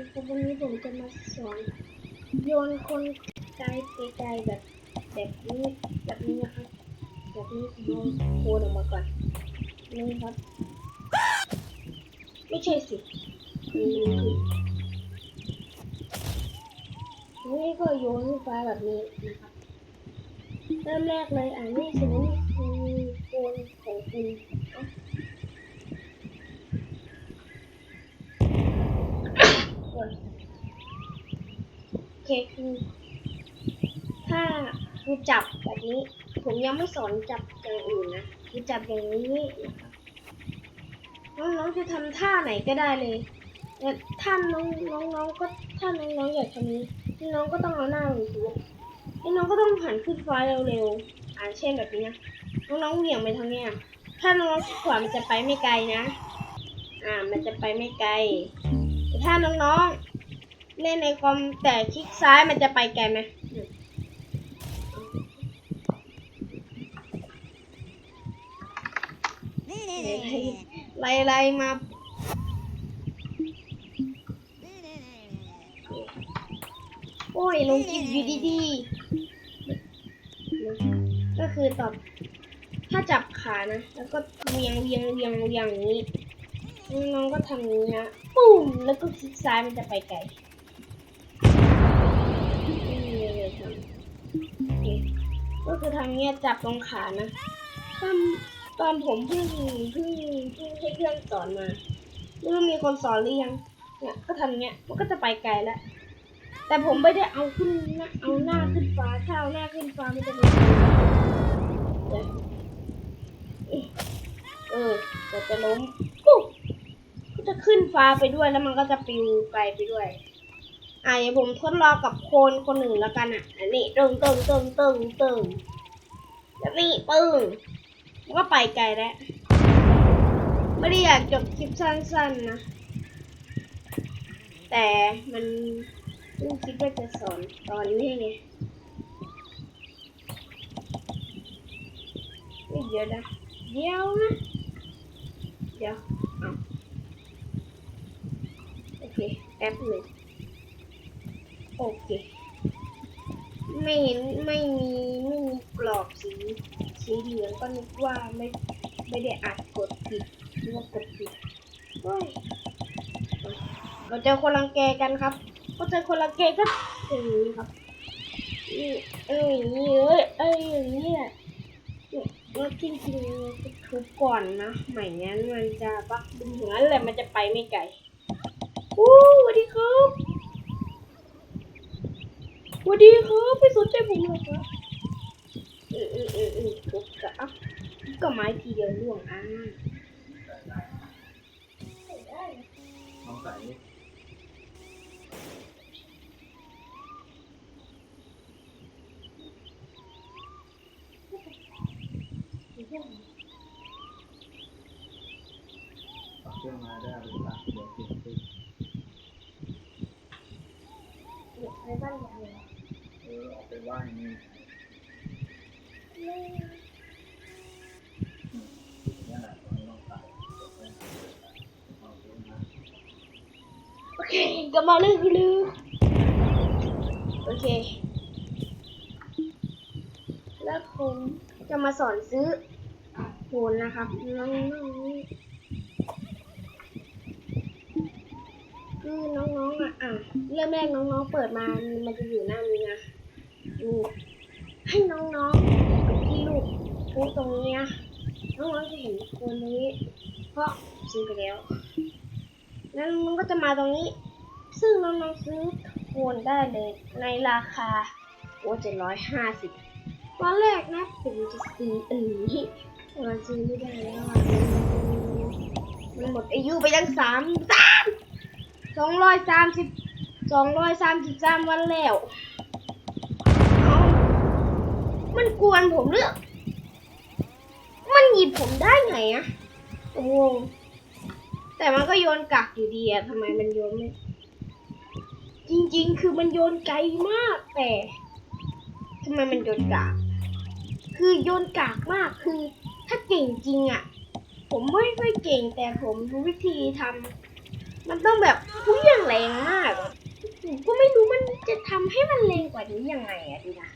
ครับวันนี้ผมจะมาสอนโยนคนไกลไปไกลแบบแบบนี้แบบนี้นะครับแบบนี้โยนโคนออกมาก่อนนี่ครับ ไม่ใช่สินี่นี่ก็โยนฟ้าแบบนี้นะครับเริ่มแรกเลยอ่านนี่สินี่คือโคนของคุณ เอ้าโอเคคือ ถ้าคือจับแบบนี้ ผมยังไม่สอนจับอย่างอื่นนะคือจับอย่างนี้น้องๆจะทำท่าไหนก็ได้เลยแต่ถ้าน้องน้องๆก็ถ้าน้องๆอยากทำนี้น้องก็ต้องเอาหน้าลงพื้นแล้วน้องก็ต้องหันขึ้นฟ้าเร็วๆอ่าเช่นแบบนี้นะน้องๆเหวี่ยงไปทางเนี้ยถ้าน้องๆขวามันจะไปไม่ไกลนะ อ่า มันจะไปไม่ไกล แต่ถ้าน้องๆ เล่นในคอมแต่คลิกซ้ายมันจะไปไกลไหมไล่ไล่มา โอ้ยลงคลิปอยู่ดีๆก็คือตอบ ถ้าจับขานะ แล้วก็เวียงเวียงเวียงเวียงอย่างนี้ น้องก็ทำนี้นะปุ้ม แล้วก็คลิกซ้ายมันจะไปไกล ก็คือทำเนี้ยจับตรงขานะตอนตอนผมเพิ่งเพิ่งเพิ่งให้เพื่อนสอนมาไม่รู้มีคนสอนหรือยังเนี่ยก็ทำเนี้ยมันก็จะไปไกลแล้วแต่ผมไม่ได้เอาขึ้นน้าเอาหน้าขึ้นฟ้าถ้าเอาหน้าขึ้นฟ้ามันจะเป็นเดี๋ยวเออเดี๋ยวจะล้มปุ๊บก็จะขึ้นฟ้าไปด้วยแล้วมันก็จะปลิวไกลไปด้วย อะเดี๋ยวผมทดลองกับโคนคนอื่นแล้วกันอะ อันนี้ตึงตึงตึงตึงตึงแล้วนี่ปึ้งมันก็ไปไกลแล้ว ไม่ได้อยากจบคลิปสั้นๆนะ แต่มันเพิ่งคิดว่าจะสอนตอนนี้ไงเฮ้ยเดี๋ยวนะเดี๋ยวนะ เดี๋ยวเอาโอเคแอป๊บหนึ่ง โอเค ไม่เห็นไม่มีไม่มีกรอบสีสีเหลืองก็นึกว่าไม่ไม่ได้อัดกดผิดหรือว่ากดผิดเฮ้ยเราเจอคนรังแกกันครับก็เจอคนรังแกก็อย่างนี้ครับเอ้ยอย่างนี้เอ้ยเอ้ยอย่างนี้แหละเนี่ยแล้วจริงๆเราจะทุบก่อนนะไม่งั้นมันจะปักดึงอย่างนั้นแหละมันจะไปไม่ไกลอู้สวัสดีครับ วัสดีครับไม่สนใจผมเลยครับเออเออเออเออทุบกะอะก็ไม้ทีเดียวล่วงอะลองใส่ดิปักเครื่องมาได้หรือเปล่าเดี๋ยวเปลี่ยนตู้เด็กในบ้านอย่างเดียว อออาไปไหว้นี่โอเคกลับมาเรื่องคือโอเค แล้วผมจะมาสอนซื้อโหนนะครับน้องๆคือน้องๆอะอะเริ่มแรกน้องๆเปิดมามันจะอยู่หน้านี้นะ ดูให้น้องๆกับที่ลูกพูตรงนี้นะน้องๆจะเห็นโคนนี้เพราะซื้อไปแล้ว แล้วมันก็จะมาตรงนี้ ซึ่งน้องๆซื้อโคนได้เลยในราคาโอ้เจ็ดร้อยห้าสิบตอนแรกนะผมจะซื้ออันนี้แต่มันซื้อไม่ได้แล้วมันหมดอายุไปยังสามสามสองร้อยสามสิบสองร้อยสามสิบสามวันแล้วเอ้ามัน กวนผมเลือกมันหยิบผมได้ไงอะผมงงแต่มันก็โยนกักอยู่ดีอะทำไมมันโยนไม่จริงๆ คือมันโยนไกลมากแต่ทำไมมันโยนกากคือโยนกากมากคือ ถ้าเก่งจริงอะผมไม่ค่อยเก่งแต่ผมรู้วิธีทำมันต้องแบบเพี้ยงงแรงมากผมก็ไม่รู้มันจะทำให้มันแรงกว่านี้ยังไงอะดูนะ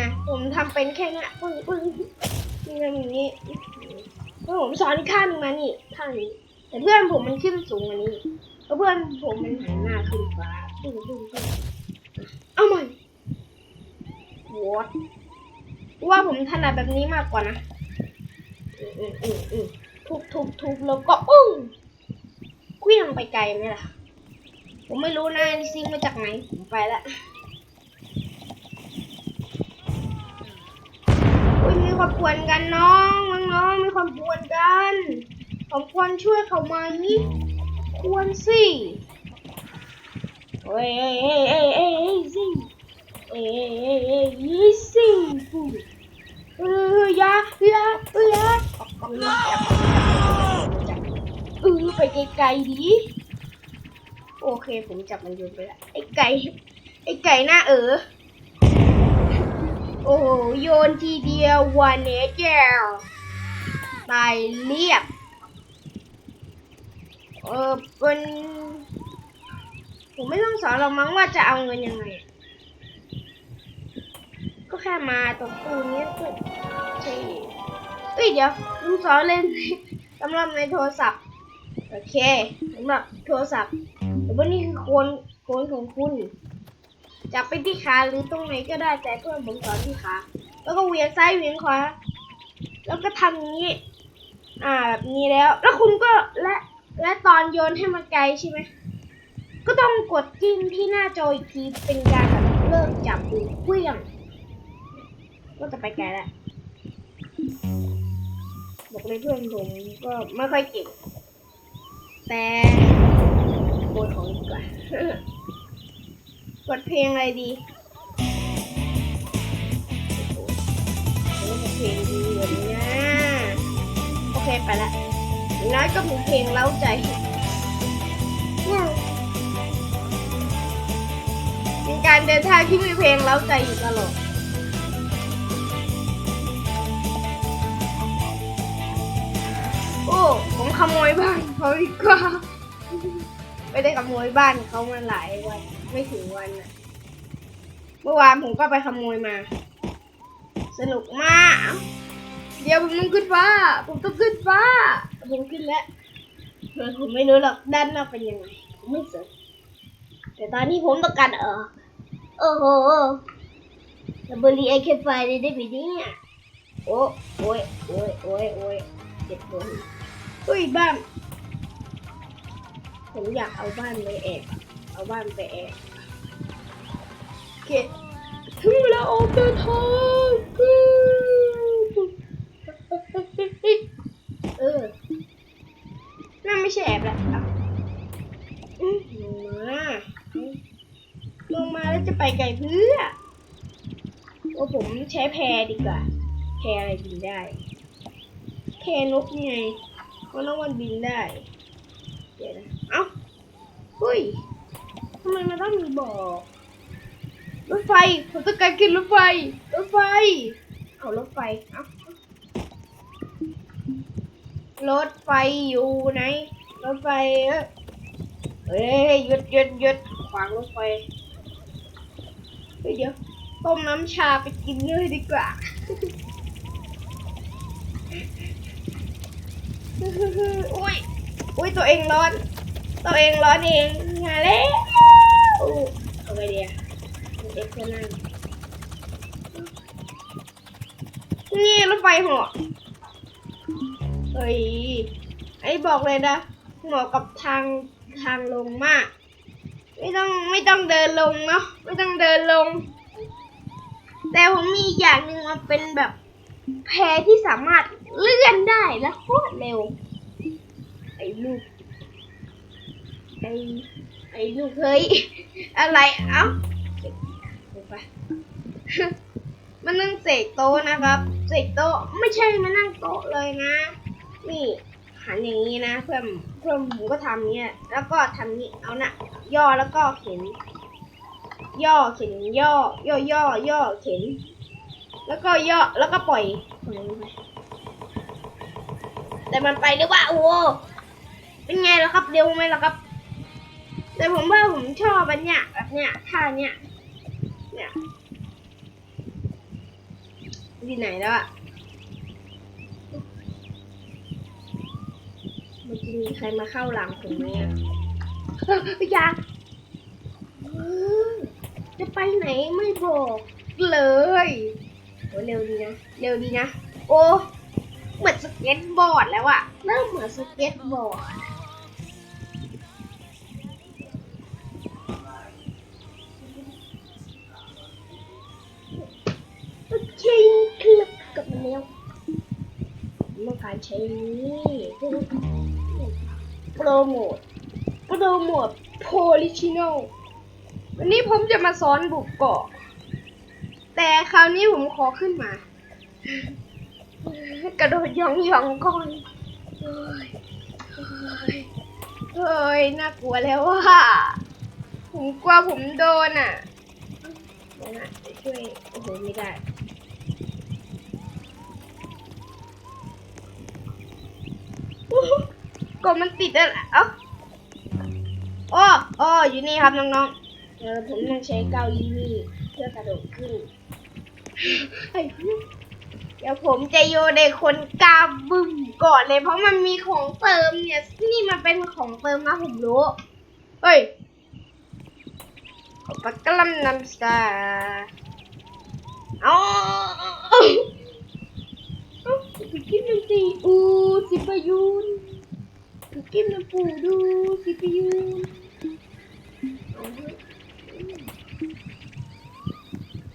นะผมทำเป็นแค่นี้ปึ้งปึ้งนี่นะอย่างนี้เพื่อผมสอนอีกข้างนึงมานี่ข้างนี้ แต่เพื่อนผมมันขึ้นสูงกว่านี้แล้วเพื่อนผมมันหันหน้าขึ้นฟ้าปึ้งปึ้งปึ้งเอาใหม่วอดว่าผมถนัดแบบนี้มากกว่านะอืมอืมอืมอืมทุบทุบทุบแล้วก็อุ้งเคลื่องไปไกลไหมล่ะ ผมไม่รู้นะซิงมาจากไหน ผมไปละอุ้ยมี ความปวนกันน้องน้องมีความปวนกันผมควรช่วยเขาไหมควรสิเอ้ยเอ้ยเอ้ยเอ้ยเอ้ยเอ้ยสิเอ้ยเอ้ยเอ้ยเอ้ยสิเออยายาเออยาจับจับจับเออไปไกลๆดิโอเคผมจับมันโยนไปละไอ้ไก่ไอ้ไก่หน้าเออ โอ้โหโยนทีเดียววันเนเจลตายเรียบ เออเป็นผมไม่ต้องสอนเรามั้งว่าจะเอาเงินยังไง ก็แค่มาตรงตู้นี้ก็ใช่เอ้ยเดี๋ยวลุงสอนเล่นสำหรับในโทรศัพท์ โอเคสำหรับโทรศัพท์แต่ว่านี่คือโคนโคนของคุณ จับไปที่ขาหรือตรงไหนก็ได้แต่เพื่อนผมสอนที่ขาแล้วก็เวียงซ้ายเวียงขวาแล้วก็ทำอย่างนี้ อ่าแบบนี้แล้ว แล้วคุณก็และและตอนโยนให้มันไกลใช่ไหมก็ต้องกดจิ้มที่หน้าจออีกทีเป็นการแบบเลิกจับหรือเคลื่องก็จะไปไกลแล้วบอกเลยเพื่อนผมก็ไม่ค่อยเก่งแต่กดของดีกว่า กดเพลงอะไรดีโอ้โหเพลงดีแบบนี้นะโอเคไปละน้อยก็มีเพลงเล้าใจเป็นการเดินทางที่มีเพลงเล้าใจอยู่ตลอดโอ้ผมขโมยบ้านเขาดีกว่าไม่ได้ขโมยบ้านเขามาหลายวัน ไม่ถึงวันน่ะ เมื่อวานผมก็ไปขโมยมา สนุกมาก เดี๋ยวผมต้องขึ้นฟ้า ผมต้องขึ้นฟ้า ผมขึ้นแล้วเออผมไม่รู้หรอกด้านหน้าเป็นยังไงผมไม่สนแต่ตอนนี้ผมต้องการเออโอ้โหดับเบิลไอแคไฟได้ได้ไหมเนี่ยโอ้โอ้ยโอ้ยโอ้ยโอ้ยเจ็บตัวเฮ้ยบ้านผมอยากเอาบ้านไปแอบ เอาบ้านไปแอบโอเคถึงเวลาออกเดินทางเออนั่นไม่ใช่แอบแหละลงมาลงมาแล้วจะไปไกลเพื่อโอ้ผมใช้แพรดีกว่า แพรอะไรบินได้ แพรนกไงเพราะนกมันบินได้ เดี๋ยวนะ เอ้าเฮ้ย ทำไมมันต้องมีบอกรถไฟผมต้องการขึ้นรถไฟรถไฟ เอารถไฟเอ้ารถไฟอยู่ไหนรถไฟเอ้ยเฮ้ยหยุดหยุดหยุดขวางรถไฟเฮ้ยเดี๋ยวต้มน้ำชาไปกินเลยดีกว่าอุ้ยอุ้ยตัวเองร้อน ตัวเองร้อนเองมาแล้ว เอาไปเดียวเด็กคนนั้นนี่รถไฟหาะเฮ้ย ไอ้บอกเลยนะเหมาะกับทางทางลงมาก ไม่ต้องไม่ต้องเดินลงเนาะไม่ต้องเดินลง แต่ผมมีอย่างหนึ่งมันเป็นแบบแพที่สามารถเลื่อนได้และโคตรเร็ว ไอ้ลูกไอ้ ไอ้ลูกเฮ้ยอะไรเอ้าวไปมันนั่งเสกโต๊ะนะครับ เสกโต๊ะไม่ใช่มานั่งโต๊ะเลยนะ นี่หันอย่างนี้นะเพื่อนเพื่อนผมก็ทำเนี้ยแล้วก็ทำนี้เอานะย่อแล้วก็เข็น ย่อเข็นย่อย่อย่อย่อเข็น แล้วก็ย่อแล้วก็ปล่อยแต่มันไปหรือว่าโอ้เป็นไงล่ะครับเร็วไหมล่ะครับ แต่ผมว่าผมชอบอันเนี้ยแบบเนี้ยท่าเนี้ยเนี่ยที่ไหนแล้วอะมันจะมีใครมาเข้าหลังผมไหมอะเอ้ยอยาจะไปไหนไม่บอกเลยโอ้เร็วดีนะ เร็วดีนะ โอ้ เหมือนสเก็ตบอร์ดแล้วอะเริ่มเหมือนสเก็ตบอร์ด โอเคครับกับมาแล้วมาการใช้นี่โปรโมทโปรโมทโพลิชิโนวันนี้ผมจะมาสอนบุกเกาะ แต่คราวนี้ผมขอขึ้นมา กระโดดยองยองก่อนเฮ้ยเฮ้ยเฮ้ยน่ากลัวแล้วว่ะผมกลัวผมโดนอะนะจะช่วยโอ้โหไม่ได้ อู้หู กดมันติดแล้วเอ้าอ้ออ้ออยู่นี่ครับน้องๆ เออผมต้องใช้เก้าอี้นี่เพื่อกระโดดขึ้นไอ้เดี๋ยวผมจะโยนในคนกาบึ้มก่อนเลย เพราะมันมีของเติมเนี่ย นี่มันเป็นของเติมนะผมรู้ เฮ้ยขอปักกะลำนำสตาร์เอาอาเอาไปกินน้ำตีอูสิปยุน กินน้ำปูดูสิปยุนเอาเถอะ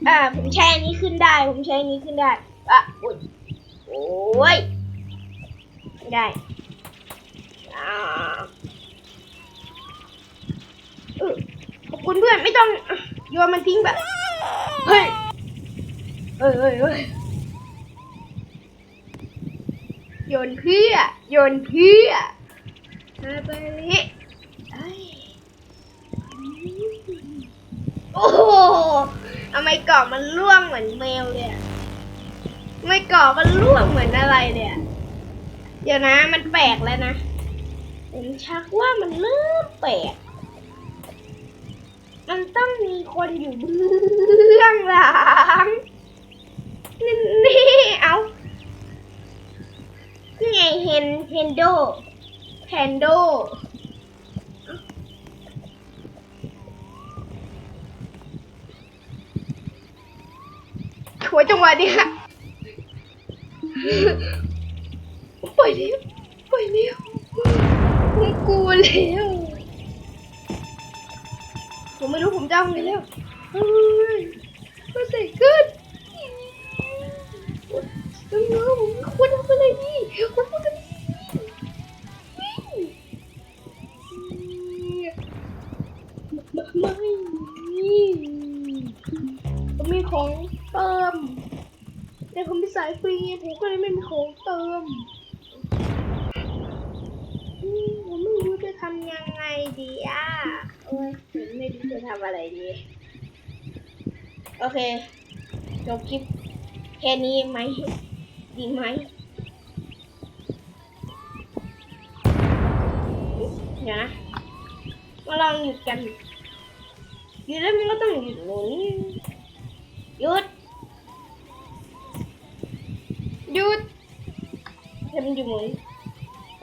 อ่าผมใช้อันนี้ขึ้นได้ ผมใช้อันนี้ขึ้นได้อะโอ้ยโอ้ยไม่ได้อ่าเออขอบคุณเพื่อนไม่ต้องโยนมันทิ้งแบบเฮ้ยเฮ้ยเฮ้ยเฮ้ยโยนเพื่อโยนเพื่อ มาไปเลยเอ้โอ้โหทำไมเกาะมันร่วงเหมือนแมวเลยทำไมเกาะมันร่วงเหมือนอะไรเลยอะเดี๋ยวนะมันแปลกแล้วนะผมชักว่ามันเริ่มแปลก มันต้องมีคนอยู่เบื้องหลังนี่นี่เอานี่ไงเฮนเฮนโด แพนโดหัวจังหวะเนี้ยปล่อยเร็วปล่อยเร็วผมกลัวแล้วผมไม่รู้ผมจะเอาไงแล้วเฮ้ยมาใส่ขึ้นน้องๆผมควรทำอะไรดีผมควร สายฟรีผมก็เลยไม่มีของเติมผมไม่รู้จะทำยังไงดีอะโอ้ยผมไม่รู้จะทำอะไรดี โอเค จบคลิปแค่นี้ไหม ดีไหมเดี๋ยวนะมาลองหยุดกันหยุดแล้วมันก็ต้องหยุดหมุนหยุด หยุดทำมันหยุดหมุน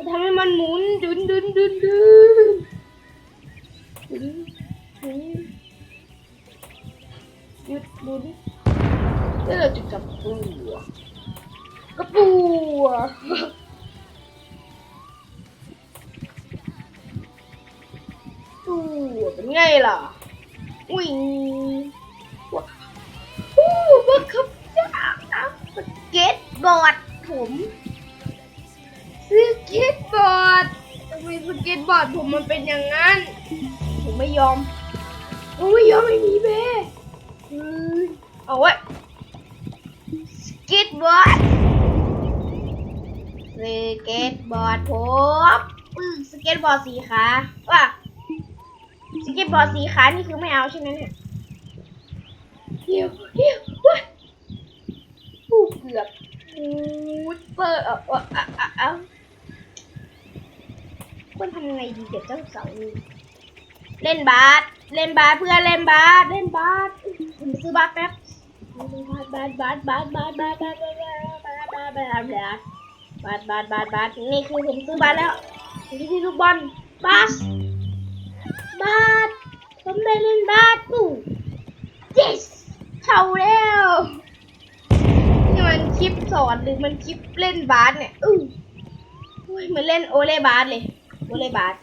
ทำให้มันหมุนดุนดุนดุนดุนหยุดหยุดหมุนแล้วเราจะกลับปัวกระปัวปัวเป็นไงล่ะวิ่งว้าวโอ้บังคับยากนะสเก็ต บอร์ดผมสเก็ตบอร์ดทำไมสเก็ตบอร์ดผมมันเป็นอย่างนั้น ผมไม่ยอม ผมไม่ยอมไม่มีเฮ้เอาไว้สเก็ตบอร์ดสเก็ตบอร์ดผมสเก็ตบอร์ดสีขาว่ะสเก็ตบอร์ดสีขานี่คือไม่เอาใช่ไหมเนี่ยเดี๋ยวเดี๋ยวว้าผู้เกือบ อูดเปอร์เอาเออเออาควรทำไงดีกับเจ้าเสานี่เล่นบาสเล่นบาสเพื่อนเล่นบาสเล่นบาสผมซื้อบาสแป๊บบาสบาสบาสบาสบาสบาสบาสบาสบาสบาสบาสบาสบาสบาสบาสบาสนี่คือผมซื้อบาสแล้วนี่คือลูกบอลบาสบาสผมได้เล่นบาสปุ๊ yes เข้าแล้วนี่ มันคลิปสอนหรือมันคลิปเล่นบาสเนี่ยอู้ยเหมือนเล่นโอเล่บาสเลยโอเล่บาส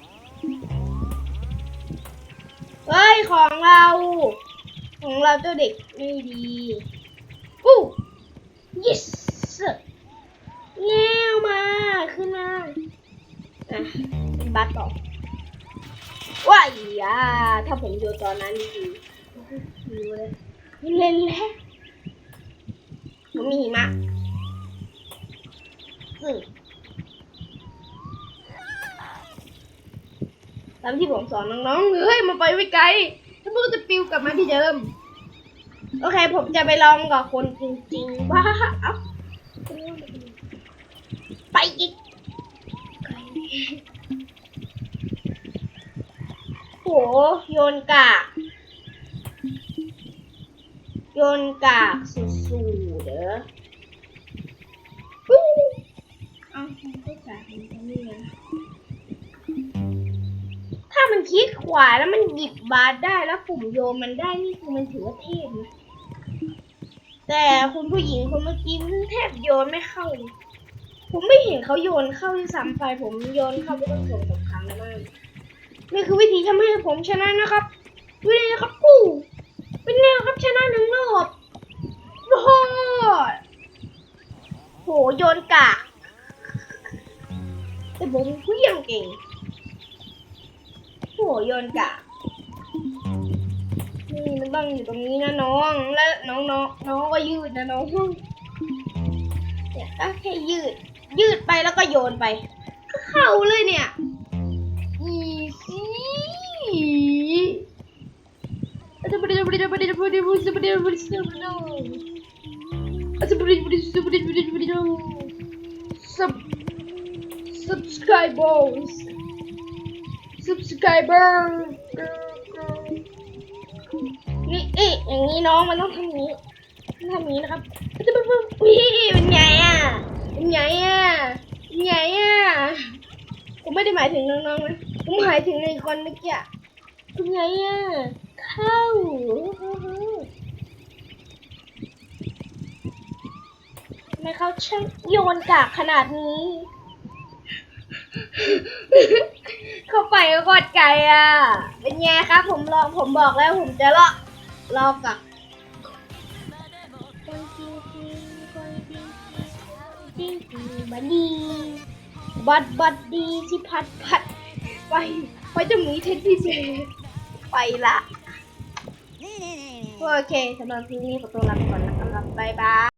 เฮ้ยของเรา ของเราเจ้าเด็กไม่ดีอู้ yes แง้วมาขึ้นมาอะเป็นบัตต่อว้ายอะถ้าผมอยู่ตอนนั้นดีดูเลยเล่นแล้ว ผมมีหิมะอืมตามที่ผมสอนน้องๆเฮ้ยมาไปไว้ไกลถ้าพวกจะปิวกลับมาที่เดิม โอเค ผมจะไปลองกับคนจริงๆว่าเอาไปอีกโหโยนกากโยนกากสู้ๆ เด้อเอ้ามันก็กากมันก็นี่ไงถ้ามันคลิกขวาแล้วมันหยิบบาสได้แล้วปุ่มโยนมันได้นี่คือมันถือว่าเทพนะแต่คุณผู้หญิงคนเมื่อกี้แทบโยนไม่เข้าเลยผมไม่เห็นเขาโยนเข้าที่ซ้ำไปผมโยนเข้าไปต้องสองสามครั้งแล้วมากนี่คือวิธีทำให้ผมชนะนะครับดูเลยนะครับปู่เป็นไงครับชนะหนึ่งรอบ โอ้โหโยนกากแต่ผมผู้ยงเก่งโหโยนกะนี่มันต้องอยู่ตรงนี้นะน้อง แล้วน้องน้องน้องก็ยืดนะน้องเนี่ยก็แค่ยืด ยืดไปแล้วก็โยนไป เข้าเลยเนี่ยอีซี่ sub subscribers subscriber นี่เอ๊ะอย่างนี้น้องมันต้องทำนี้ต้องทำนี้นะครับจะเป็นพี่เป็นไงอะเป็นไงอะเป็นไงอะผมไม่ได้หมายถึงน้องๆนะผมหมายถึงในคนเมื่อกี้เป็นไงอะเข้าทำไม เขาช่างโยนกากขนาดนี้ เข้าไปก็กดไก่อะ เป็นไงครับ ผมลองผมบอกแล้วผมจะลอกลอกกับคนจริงจริงคนจริงจริงจริงบัดดีบัดบัดดีที่พัดพัดไปไปจะมีเทคพิเศษไปละโอเคสำหรับที่นี้ขอตัวลาไปก่อนนะครับบ๊ายบาย